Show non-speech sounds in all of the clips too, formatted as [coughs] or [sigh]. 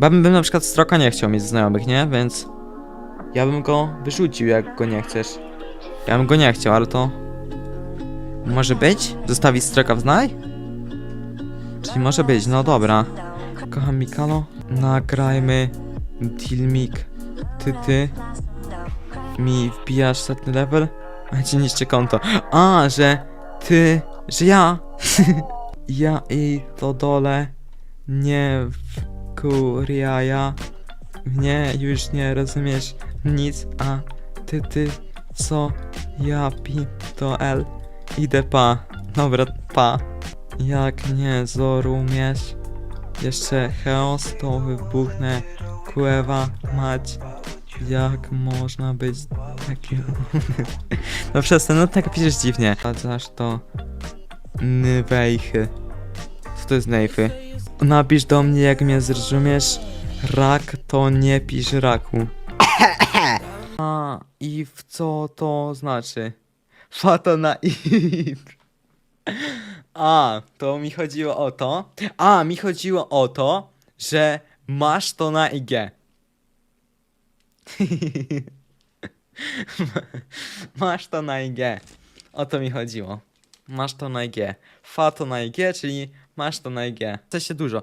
Bo bym na przykład Stroka nie chciał mieć znajomych, nie? Więc ja bym go wyrzucił, jak go nie chcesz. Ja bym go nie chciał, ale to może być? Zostawić Stroka w znaj? Czyli może być, no dobra. Kocham Mikalo. Nagrajmy filmik. Ty, ty. Mi wbijasz setny level? A ci niszczy konto. A, że ty, że ja. [laughs] ja i to dole nie wkurjaja. Mnie już nie rozumiesz nic, a ty, ty, co ja pi to L. Idę pa. Dobra, pa. Jak nie zrozumiesz jeszcze chaos, to wybuchnę kuewa mać. Jak można być takim... [laughs] no przestań, no tak piszesz dziwnie. Chociaż to... Nwejchy. Co to jest nejfy? Napisz do mnie, jak mnie zrozumiesz. Rak to nie pisz raku. [coughs] A, i w co to znaczy? Fato na i. [laughs] A, to mi chodziło o to. A, mi chodziło o to, że masz to na IG. [laughs] masz to na IG. O to mi chodziło. Masz to na IG. Fa to na IG, czyli masz to na IG. To się dużo.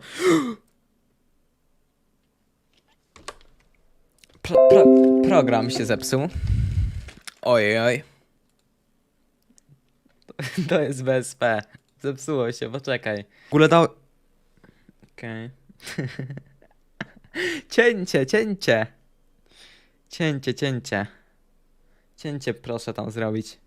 Pro, pro, program się zepsuł. Ojej, oj. [laughs] To jest BSP. Zepsuło się, poczekaj. W ogóle dał... Okej. [laughs] cięcie, cięcie. Cięcie, cięcie. Cięcie proszę tam zrobić.